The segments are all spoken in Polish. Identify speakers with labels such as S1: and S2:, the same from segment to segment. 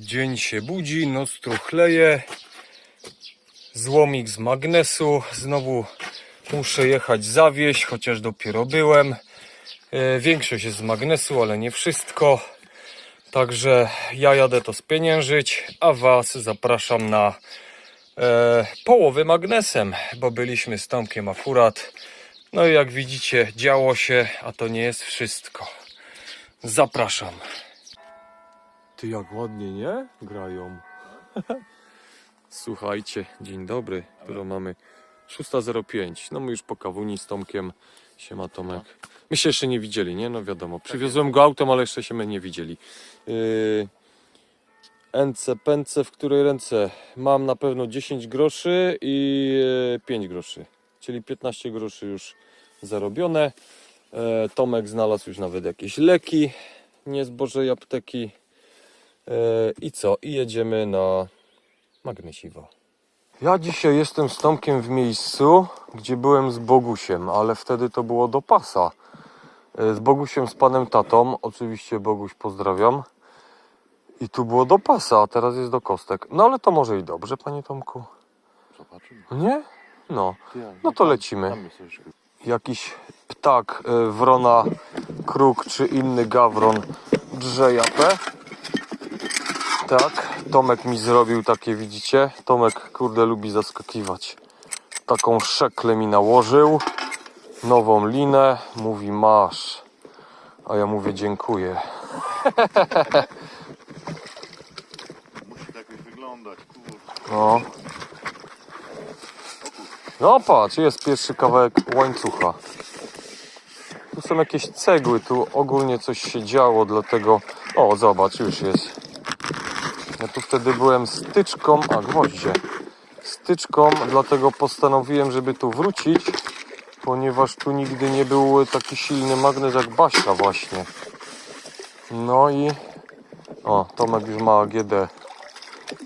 S1: Dzień się budzi, noc truchleje. Złomik z magnesu. Znowu muszę jechać zawieść, chociaż dopiero byłem. E, Większość jest z magnesu, ale nie wszystko. Także ja jadę to spieniężyć, a Was zapraszam na e, połowy magnesem, bo byliśmy z Tomkiem akurat. No i jak widzicie, działo się, a to nie jest wszystko. Zapraszam. Ty jak ładnie, nie? Grają. Słuchajcie, dzień dobry. Którą mamy? 6.05. No my już po kawuni z Tomkiem. Siema Tomek. My się jeszcze nie widzieli, nie? No wiadomo. Przywiozłem go autem, ale jeszcze się my nie widzieli. Yy... Ence, pęce, w której ręce? Mam na pewno 10 groszy i e, 5 groszy. Czyli 15 groszy już zarobione. E, Tomek znalazł już nawet jakieś leki nie z Bożej apteki. E, I co? I jedziemy na magnesiwo. Ja dzisiaj jestem z Tomkiem w miejscu, gdzie byłem z Bogusiem, ale wtedy to było do pasa. E, Z Bogusiem, z panem tatą. Oczywiście Boguś pozdrawiam. I tu było do pasa, a teraz jest do kostek. No ale to może i dobrze, panie Tomku.
S2: Zobaczymy.
S1: Nie? No. No to lecimy. jakiś ptak, y, wrona, kruk czy inny gawron drze japę. Tak, Tomek mi zrobił takie, widzicie? Tomek, kurde, lubi zaskakiwać. Taką szeklę mi nałożył, nową linę, mówi masz. A ja mówię dziękuję.
S2: Musi jakoś wyglądać, kurde.
S1: No. No patrz, jest pierwszy kawałek łańcucha. Tu są jakieś cegły, tu ogólnie coś się działo, dlatego... O, zobacz, już jest. Ja tu wtedy byłem styczką, a gwoździe. Styczką, dlatego postanowiłem, żeby tu wrócić, ponieważ tu nigdy nie był taki silny magnes jak Baśka właśnie. No i... O, Tomek już ma AGD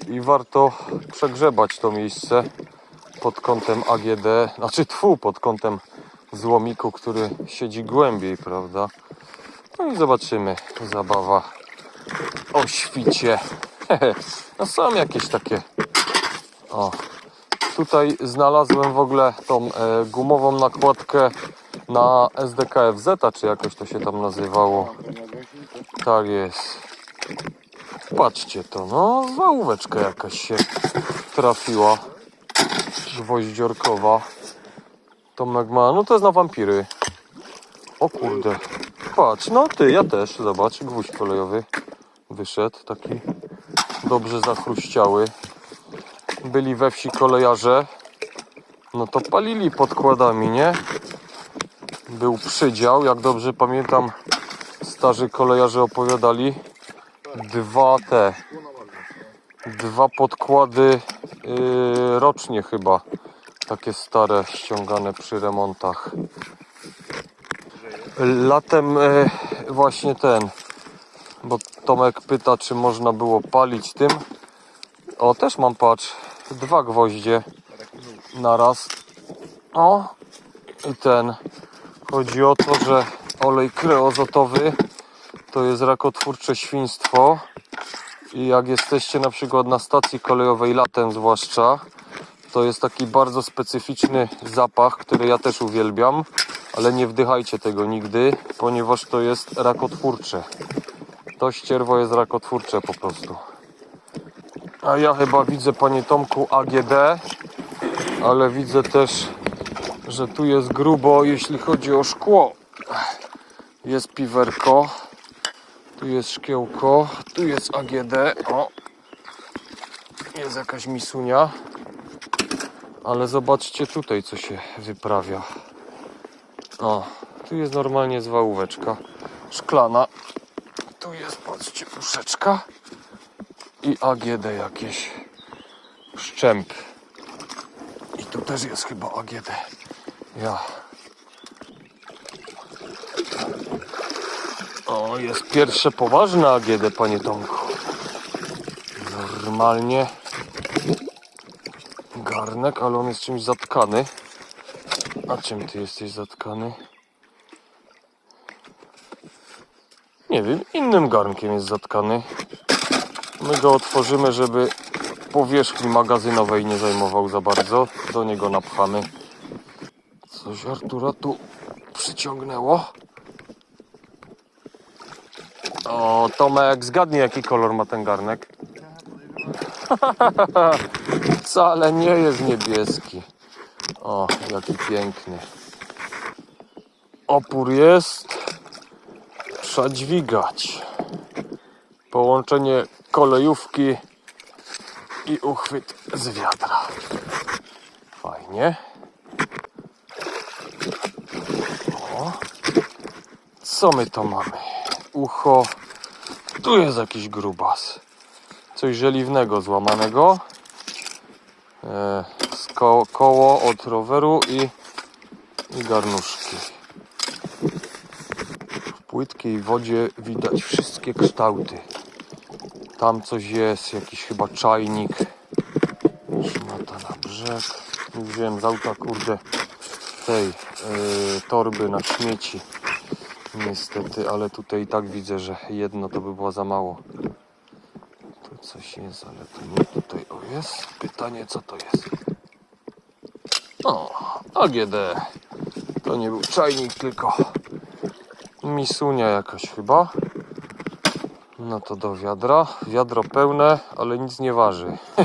S1: i warto przegrzebać to miejsce pod kątem AGD, znaczy tfu, pod kątem złomiku, który siedzi głębiej, prawda? No i zobaczymy, zabawa o świcie. No są jakieś takie. O, tutaj znalazłem w ogóle tą e, gumową nakładkę na SDKFZ, czy jakoś to się tam nazywało. Tak jest. Patrzcie to, no załóweczka jakaś się trafiła. Gwoździorkowa. Tomek ma, no to jest na wampiry. O kurde. Patrz, no ty, ja też, zobacz, gwóźdź kolejowy wyszedł, taki dobrze zachruściały. Byli we wsi kolejarze, no to palili podkładami, nie? Był przydział, jak dobrze pamiętam, starzy kolejarze opowiadali, dwa te dwa podkłady yy, rocznie chyba. Takie stare ściągane przy remontach. Latem yy, właśnie ten Tomek pyta czy można było palić tym. O też mam patrz dwa gwoździe na raz. O i ten. Chodzi o to, że olej kreozotowy to jest rakotwórcze świństwo. I jak jesteście na przykład na stacji kolejowej latem zwłaszcza, to jest taki bardzo specyficzny zapach, który ja też uwielbiam, ale nie wdychajcie tego nigdy, ponieważ to jest rakotwórcze. To ścierwo jest rakotwórcze po prostu. A ja chyba widzę, panie Tomku, AGD, ale widzę też, że tu jest grubo, jeśli chodzi o szkło. Jest piwerko. Tu jest szkiełko, tu jest AGD, o. Jest jakaś misunia. Ale zobaczcie tutaj, co się wyprawia. O, tu jest normalnie zwałóweczka szklana. Tu jest, patrzcie, puszeczka. I AGD jakieś. Szczęp. I tu też jest chyba AGD. Ja. O, jest pierwsze poważne AGD, panie Tomku. Normalnie garnek, ale on jest czymś zatkany. A czym ty jesteś zatkany? Nie wiem, innym garnkiem jest zatkany. My go otworzymy, żeby powierzchni magazynowej nie zajmował za bardzo. Do niego napchamy. Coś Artura tu przyciągnęło. O, Tomek, zgadnij jaki kolor ma ten garnek. Wcale nie jest niebieski. O, jaki piękny. Opór jest. Trzeba dźwigać. Połączenie kolejówki i uchwyt z wiatra. Fajnie. O. Co my to mamy? Ucho. Tu jest jakiś grubas. Coś żeliwnego złamanego. E, ko koło od roweru i, i garnuszki. Płytkiej wodzie widać wszystkie kształty. Tam coś jest, jakiś chyba czajnik. Szmata na brzeg. Nie wziąłem z auta, kurde, tej e, torby na śmieci. Niestety, ale tutaj i tak widzę, że jedno to by było za mało. Tu coś jest, ale to nie tutaj. O jest. Pytanie co to jest? O, AGD. To nie był czajnik, tylko misunia jakaś chyba. No to do wiadra. Wiadro pełne, ale nic nie waży.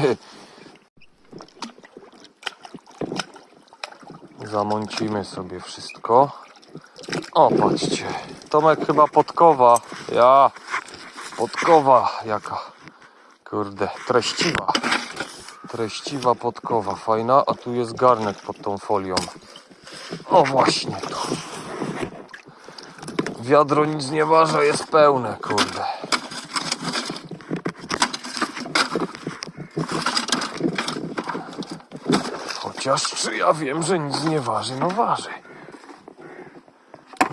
S1: Zamącimy sobie wszystko. O, patrzcie. Tomek chyba podkowa. Ja. Podkowa jaka. Kurde, treściwa. Treściwa podkowa, fajna. A tu jest garnek pod tą folią. O, właśnie tu. Wiadro nic nie waży, jest pełne, kurde. Chociaż czy ja wiem, że nic nie waży, no waży.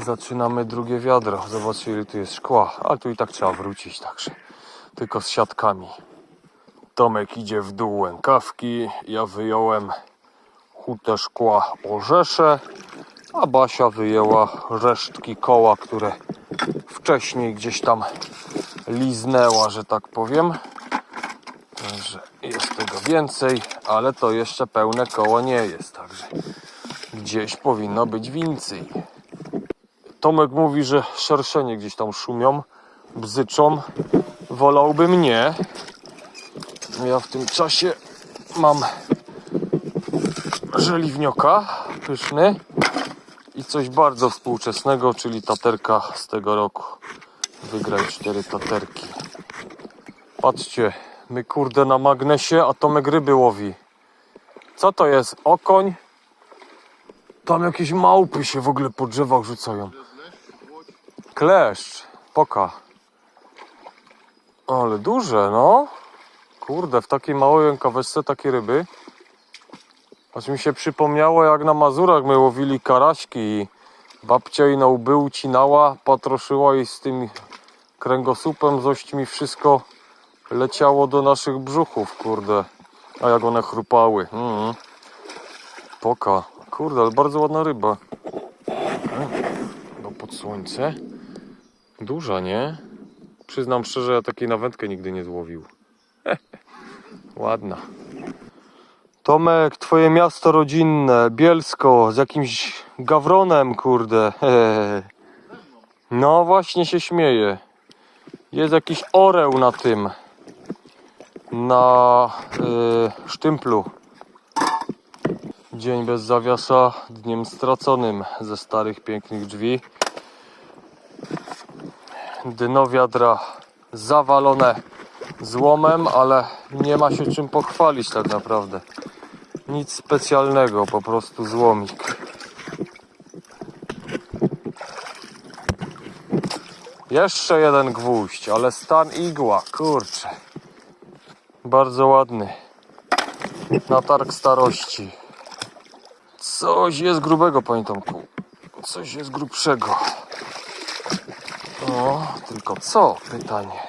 S1: Zaczynamy drugie wiadro. Zobaczcie ile tu jest szkła. Ale tu i tak trzeba wrócić, także. Tylko z siatkami. Tomek idzie w dół łękawki. Ja wyjąłem hutę szkła orzesze. A Basia wyjęła resztki koła, które wcześniej gdzieś tam liznęła, że tak powiem. Także jest tego więcej, ale to jeszcze pełne koło nie jest, także gdzieś powinno być więcej. Tomek mówi, że szerszenie gdzieś tam szumią, bzyczą. Wolałbym nie. Ja w tym czasie mam żeliwnioka pyszny i coś bardzo współczesnego, czyli taterka z tego roku. Wygraj cztery taterki. Patrzcie, my kurde na magnesie, a Tomek ryby łowi. Co to jest? Okoń? Tam jakieś małpy się w ogóle po drzewach rzucają. Kleszcz, poka. Ale duże, no. Kurde, w takiej małej rękaweczce takie ryby. Aż mi się przypomniało, jak na Mazurach my łowili karaśki i babcia jej na łby ucinała, patroszyła i z tym kręgosłupem z ośćmi wszystko leciało do naszych brzuchów, kurde. A jak one chrupały. Mm. Poka. Kurde, ale bardzo ładna ryba. No pod słońce. Duża, nie? Przyznam szczerze, ja takiej na wędkę nigdy nie złowił. Ładna. Tomek, twoje miasto rodzinne, Bielsko, z jakimś gawronem, kurde. No właśnie się śmieje. Jest jakiś oreł na tym. Na y, sztymplu. Dzień bez zawiasa, dniem straconym ze starych pięknych drzwi. Dno wiadra zawalone złomem, ale nie ma się czym pochwalić tak naprawdę. Nic specjalnego, po prostu złomik. Jeszcze jeden gwóźdź, ale stan igła, kurczę. Bardzo ładny. Na targ starości. Coś jest grubego, panie Tomku. Coś jest grubszego. O, tylko co? Pytanie.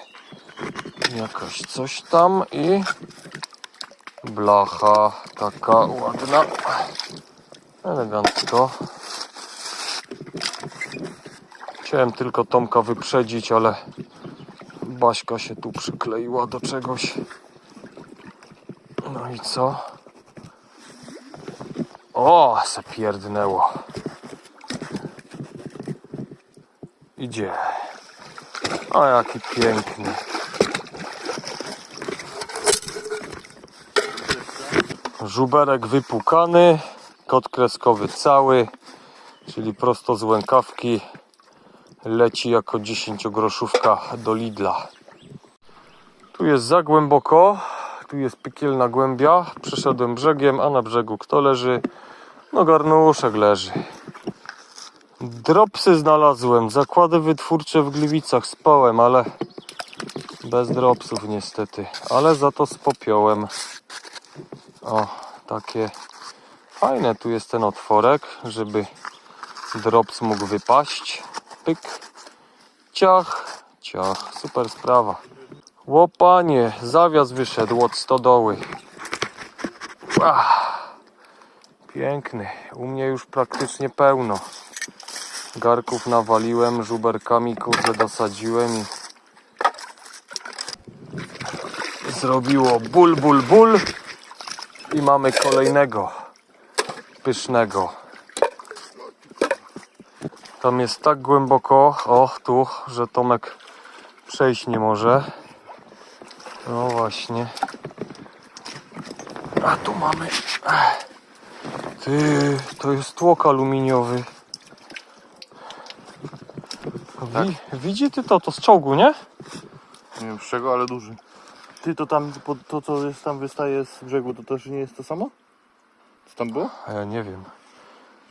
S1: Jakaś coś tam i blacha taka ładna. Elegancko. Chciałem tylko Tomka wyprzedzić, ale Baśka się tu przykleiła do czegoś. No i co? O, se pierdnęło. Idzie. A jaki piękny. Żuberek wypukany, kot kreskowy cały, czyli prosto z łękawki leci jako 10-groszówka do Lidla. Tu jest za głęboko, tu jest piekielna głębia. Przeszedłem brzegiem, a na brzegu kto leży? No garnuszek leży. Dropsy znalazłem, zakłady wytwórcze w Gliwicach spałem, ale bez dropsów niestety, ale za to z popiołem. O, takie fajne tu jest ten otworek, żeby drops mógł wypaść. Pyk, ciach, ciach, super sprawa. Łopanie, zawias wyszedł od stodoły. Ach, piękny, u mnie już praktycznie pełno. Garków nawaliłem, żuberkami kurde dosadziłem i zrobiło ból, ból, ból i mamy kolejnego pysznego. Tam jest tak głęboko, o tu, że Tomek przejść nie może. No właśnie. A tu mamy. Ech. Ty, to jest tłok aluminiowy. Wi, Widzi ty to, to z czołgu, nie?
S2: Nie wiem z czego, ale duży.
S3: Ty to tam, po- to co jest tam wystaje z brzegu, to też nie jest to samo?
S2: Co tam było?
S1: A ja nie wiem.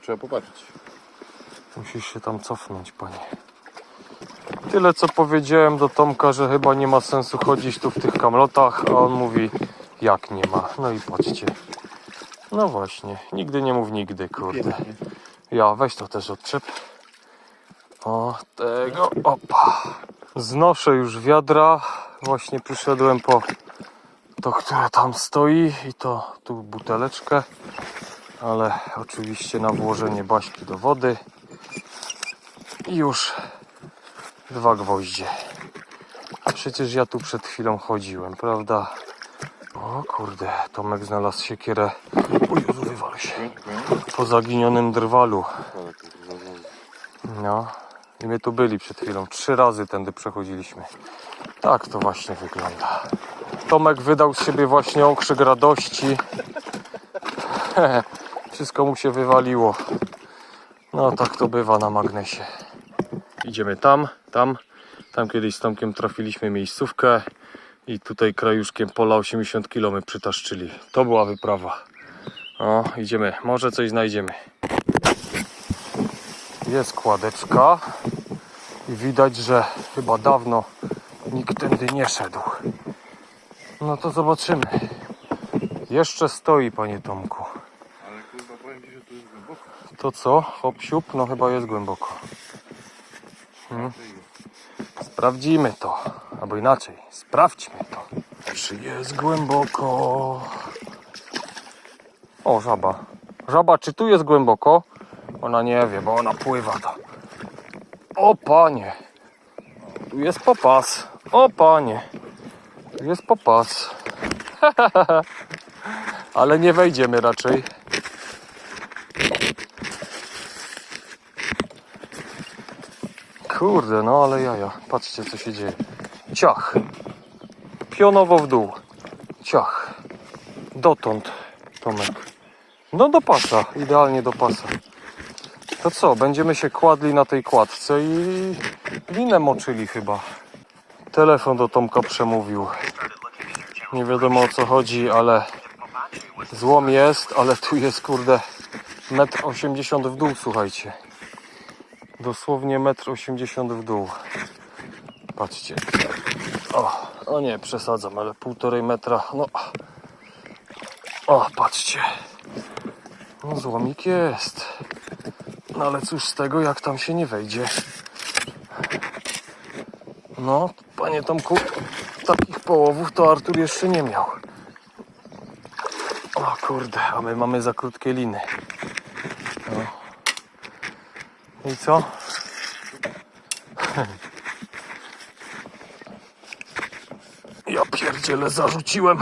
S2: Trzeba popatrzeć.
S1: Musisz się tam cofnąć, panie. Tyle co powiedziałem do Tomka, że chyba nie ma sensu chodzić tu w tych kamlotach, a on mówi, jak nie ma. No i patrzcie. No właśnie, nigdy nie mów nigdy, kurde. Ja, weź to też odczep. O, tego, opa. Znoszę już wiadra. Właśnie przyszedłem po to, które tam stoi i to tu buteleczkę. Ale oczywiście na włożenie baśki do wody. I już dwa gwoździe. Przecież ja tu przed chwilą chodziłem, prawda? O kurde, Tomek znalazł siekierę. O Jezu, wywal się. Po zaginionym drwalu. No. I my tu byli przed chwilą. Trzy razy tędy przechodziliśmy. Tak to właśnie wygląda. Tomek wydał z siebie właśnie okrzyk radości. Wszystko mu się wywaliło. No tak to bywa na magnesie. Idziemy tam, tam. Tam kiedyś z Tomkiem trafiliśmy miejscówkę i tutaj krajuszkiem pola 80 km przytaszczyli. To była wyprawa. O, idziemy. Może coś znajdziemy. Jest kładeczka i widać, że chyba dawno nikt tędy nie szedł. No to zobaczymy. Jeszcze stoi, panie Tomku.
S2: Ale kurwa powiem ci, że tu jest głęboko.
S1: To co? Hop siup? No chyba jest głęboko. Hmm. Sprawdzimy to. Albo inaczej, sprawdźmy to. Czy jest głęboko? O, żaba. Żaba, czy tu jest głęboko? Ona nie wie, bo ona pływa to. O panie. Tu jest popas. O panie. Tu jest popas. Ale nie wejdziemy raczej. Kurde, no ale jaja. Patrzcie, co się dzieje. Ciach. Pionowo w dół. Ciach. Dotąd, Tomek. No do pasa. Idealnie do pasa. To co, będziemy się kładli na tej kładce i linę moczyli chyba. Telefon do Tomka przemówił. Nie wiadomo o co chodzi, ale złom jest, ale tu jest kurde metr 80 w dół, słuchajcie. Dosłownie 1,80 m w dół. Patrzcie. O, o nie, przesadzam, ale półtorej metra. No. O, patrzcie. No złomik jest. No ale cóż z tego, jak tam się nie wejdzie. No, panie Tomku, takich połowów to Artur jeszcze nie miał. O kurde, a my mamy za krótkie liny. No. I co? pierdziele zarzuciłem.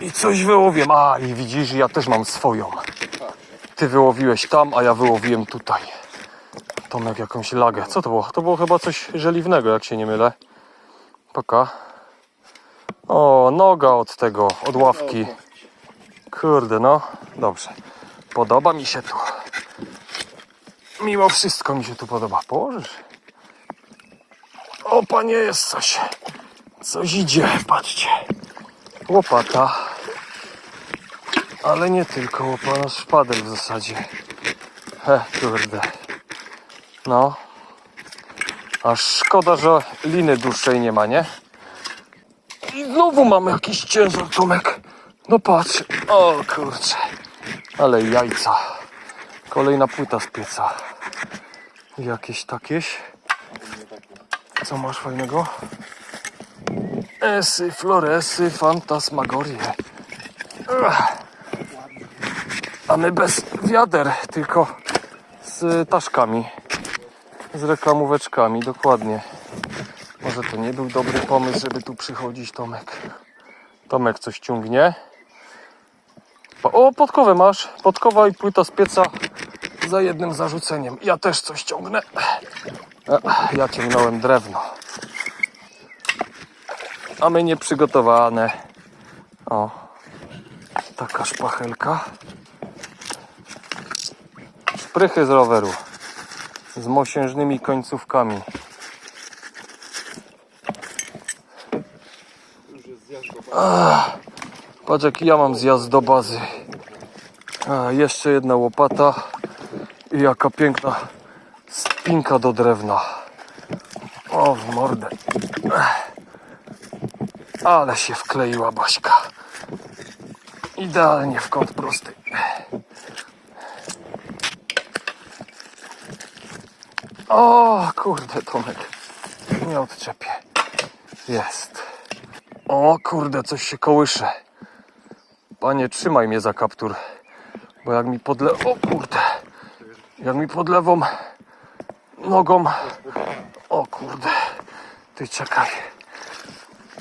S1: I coś wyłowiłem. A i widzisz, ja też mam swoją. Ty wyłowiłeś tam, a ja wyłowiłem tutaj. Tomek jakąś lagę. Co to było? To było chyba coś żeliwnego, jak się nie mylę. Poka. O, noga od tego, od ławki. Kurde, no. Dobrze. Podoba mi się tu. Mimo wszystko mi się tu podoba. Położysz? O, panie, jest coś. Coś idzie, patrzcie. Łopata. Ale nie tylko łopata, szpadel w zasadzie. He, kurde. No. Aż szkoda, że liny dłuższej nie ma, nie? I znowu mamy jakiś ciężar, Tomek. No patrz. O kurczę. Ale jajca. Kolejna płyta z pieca. Jakieś takieś. Co masz fajnego? Esy, floresy, fantasmagorie. Ach. A my bez wiader, tylko z taszkami. Z reklamóweczkami, dokładnie. Może to nie był dobry pomysł, żeby tu przychodzić, Tomek. Tomek coś ciągnie. O, podkowę masz. Podkowa i płyta z pieca za jednym zarzuceniem. Ja też coś ciągnę. Ja ciągnąłem drewno. A my nieprzygotowane. O, taka szpachelka. Szprychy z roweru. Z mosiężnymi końcówkami. Ach, patrz jaki ja mam zjazd do bazy. A, jeszcze jedna łopata. I jaka piękna spinka do drewna. O, w mordę. Ale się wkleiła Baśka. Idealnie w kąt prosty. O, kurde, Tomek. Nie odczepię. Jest. O, kurde, coś się kołysze. Panie, trzymaj mnie za kaptur. Bo jak mi podle... O, kurde. Jak mi pod lewą nogą... O, kurde. Ty czekaj.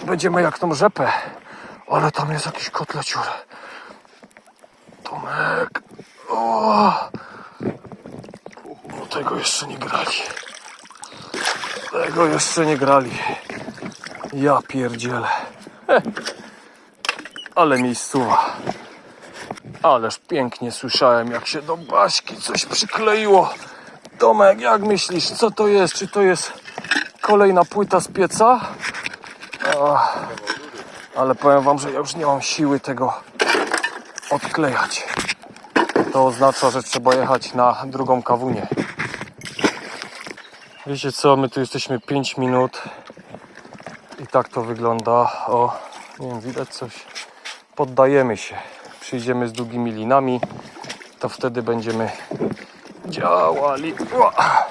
S1: Będziemy jak tą rzepę. Ale tam jest jakiś kotleciur. Tomek. O! Tego jeszcze nie grali. Tego jeszcze nie grali. Ja pierdzielę. Ale miejscowa. Ależ pięknie słyszałem, jak się do Baśki coś przykleiło. Tomek, jak myślisz, co to jest? Czy to jest kolejna płyta z pieca? Ach, ale powiem wam, że ja już nie mam siły tego odklejać. To oznacza, że trzeba jechać na drugą kawunię. Wiecie co, my tu jesteśmy 5 minut i tak to wygląda. O, nie wiem, widać coś. Poddajemy się. Przyjdziemy z długimi linami, to wtedy będziemy działali. Ła!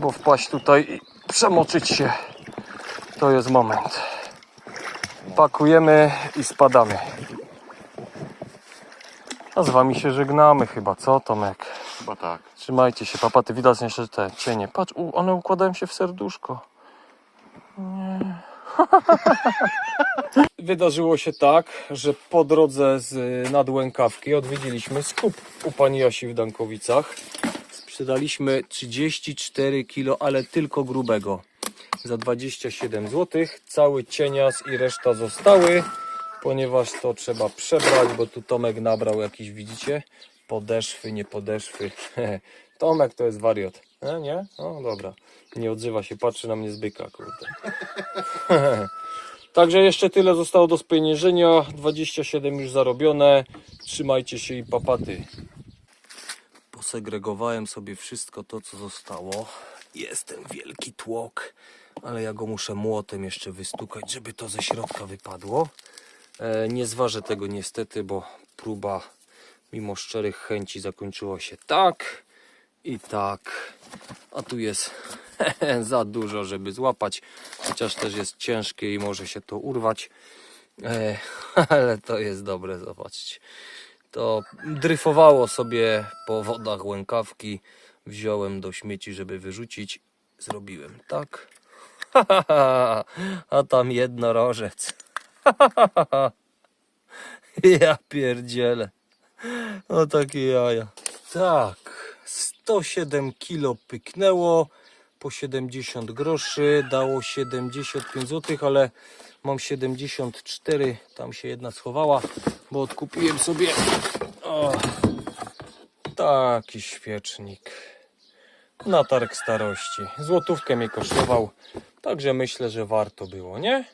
S1: Bo wpaść tutaj i przemoczyć się to jest moment. Pakujemy i spadamy. A z wami się żegnamy chyba, co Tomek?
S2: Chyba tak.
S1: Trzymajcie się, papaty. Widać jeszcze te cienie. Patrz, u, one układają się w serduszko. Nie. Wydarzyło się tak, że po drodze z Nadłękawki odwiedziliśmy skup u pani Josi w Dankowicach. Sprzedaliśmy 34 kg, ale tylko grubego. Za 27 zł. Cały cienias i reszta zostały, ponieważ to trzeba przebrać, bo tu Tomek nabrał jakiś, widzicie? Podeszwy, nie podeszwy. Tomek to jest wariot. E, nie? No dobra. Nie odzywa się, patrzy na mnie z byka, kurde. Także jeszcze tyle zostało do spieniężenia. 27 już zarobione. Trzymajcie się i papaty. Posegregowałem sobie wszystko to, co zostało. Jest ten wielki tłok, ale ja go muszę młotem jeszcze wystukać, żeby to ze środka wypadło. E, nie zważę tego niestety, bo próba mimo szczerych chęci zakończyła się tak i tak. A tu jest za dużo, żeby złapać, chociaż też jest ciężkie i może się to urwać. E, ale to jest dobre, zobaczcie. To dryfowało sobie po wodach łękawki. Wziąłem do śmieci, żeby wyrzucić. Zrobiłem tak. A tam jednorożec. Ja pierdzielę. O takie jaja. Tak, 107 kilo pyknęło po 70 groszy, dało 75 zł, ale mam 74, tam się jedna schowała, bo odkupiłem sobie o, taki świecznik na targ starości. Złotówkę mnie kosztował, także myślę, że warto było, nie?